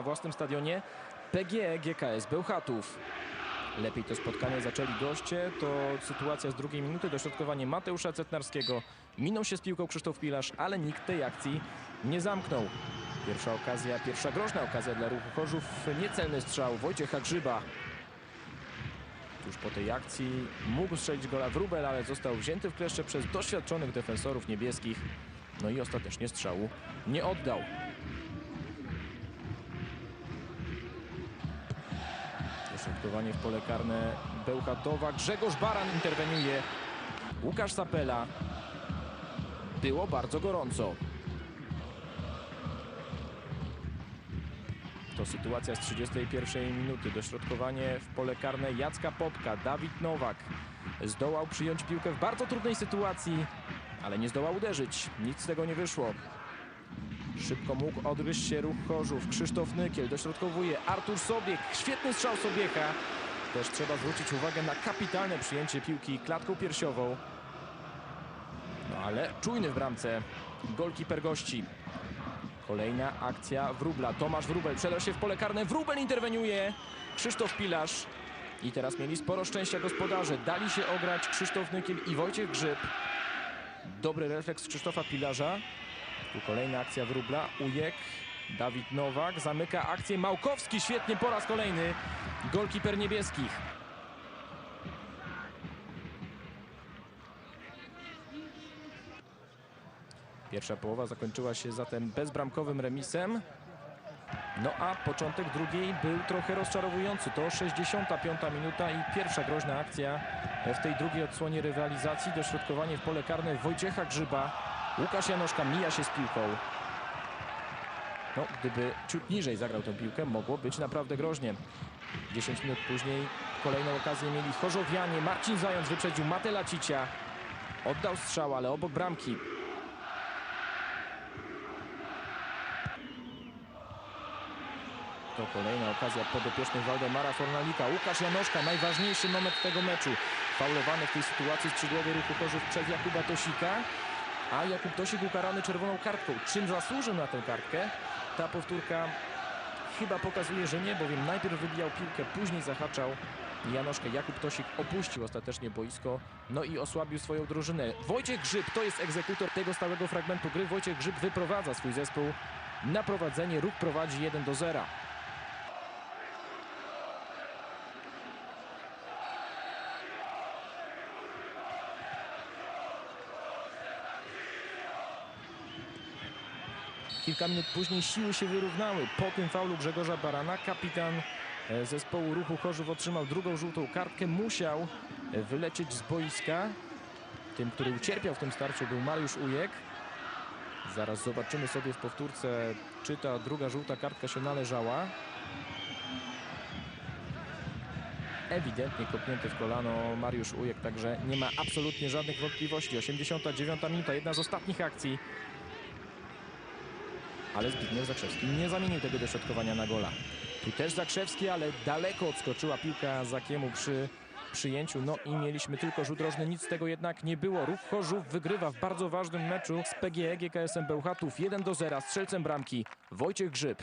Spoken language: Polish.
na własnym stadionie PGE GKS Bełchatów. Lepiej to spotkanie zaczęli goście, to sytuacja z drugiej minuty, dośrodkowanie Mateusza Cetnarskiego. Minął się z piłką Krzysztof Pilarz, ale nikt tej akcji nie zamknął. Pierwsza okazja, pierwsza groźna okazja dla ruchu Chorzów, niecelny strzał Wojciecha Grzyba. Tuż po tej akcji mógł strzelić gola Wróbel, ale został wzięty w kleszcze przez doświadczonych defensorów niebieskich. No i ostatecznie strzału nie oddał. Dośrodkowanie w pole karne Bełchatowa. Grzegorz Baran interweniuje. Łukasz Sapela. Było bardzo gorąco. To sytuacja z 31 minuty. Dośrodkowanie w pole karne Jacka Popka. Dawid Nowak zdołał przyjąć piłkę w bardzo trudnej sytuacji, ale nie zdołał uderzyć. Nic z tego nie wyszło. Szybko mógł odgryźć się ruch Chorzów. Krzysztof Nykiel dośrodkowuje. Artur Sobiek. Świetny strzał Sobiecha. Też trzeba zwrócić uwagę na kapitalne przyjęcie piłki klatką piersiową. No ale czujny w bramce. Golkiper gości. Kolejna akcja Wróbla. Tomasz Wróbel przedał się w pole karne. Wróbel interweniuje. Krzysztof Pilarz. I teraz mieli sporo szczęścia gospodarze. Dali się ograć Krzysztof Nykiel i Wojciech Grzyb. Dobry refleks Krzysztofa Pilarza. Tu kolejna akcja Wróbla. Ujek. Dawid Nowak zamyka akcję. Małkowski świetnie po raz kolejny. Golkiper niebieskich. Pierwsza połowa zakończyła się zatem bezbramkowym remisem. No a początek drugiej był trochę rozczarowujący. To 65 minuta i pierwsza groźna akcja w tej drugiej odsłonie rywalizacji. Dośrodkowanie w pole karne Wojciecha Grzyba. Łukasz Janoszka mija się z piłką. No, gdyby ciut niżej zagrał tę piłkę, mogło być naprawdę groźnie. 10 minut później kolejną okazję mieli Chorzowianie. Marcin Zając wyprzedził Matela Cicia. Oddał strzał, ale obok bramki. To kolejna okazja podopiecznych Waldemara Fornalika. Łukasz Janoszka, najważniejszy moment tego meczu. Faulowany w tej sytuacji skrzydłowy ruchu Chorzów przez Jakuba Tosika. A Jakub Tosik ukarany czerwoną kartką. Czym zasłużył na tę kartkę? Ta powtórka chyba pokazuje, że nie, bowiem najpierw wybijał piłkę, później zahaczał Janoszkę. Jakub Tosik opuścił ostatecznie boisko, no i osłabił swoją drużynę. Wojciech Grzyb to jest egzekutor tego stałego fragmentu gry. Wojciech Grzyb wyprowadza swój zespół na prowadzenie. Ruch prowadzi 1 do 0. Kilka minut później siły się wyrównały. Po tym faulu Grzegorza Barana kapitan e, zespołu ruchu Chorzów otrzymał drugą żółtą kartkę. Musiał e, wylecieć z boiska. Tym, który ucierpiał w tym starciu był Mariusz Ujek. Zaraz zobaczymy sobie w powtórce, czy ta druga żółta kartka się należała. Ewidentnie kopnięty w kolano Mariusz Ujek, także nie ma absolutnie żadnych wątpliwości. 89 minuta, jedna z ostatnich akcji ale Zbigniew Zakrzewski nie zamienił tego dośrodkowania na gola. Tu też Zakrzewski, ale daleko odskoczyła piłka Zakiemu przy przyjęciu. No i mieliśmy tylko rzut rożny, nic z tego jednak nie było. Ruch Chorzów wygrywa w bardzo ważnym meczu z PGE GKS-em Bełchatów 1 do 0. Strzelcem bramki Wojciech Grzyb.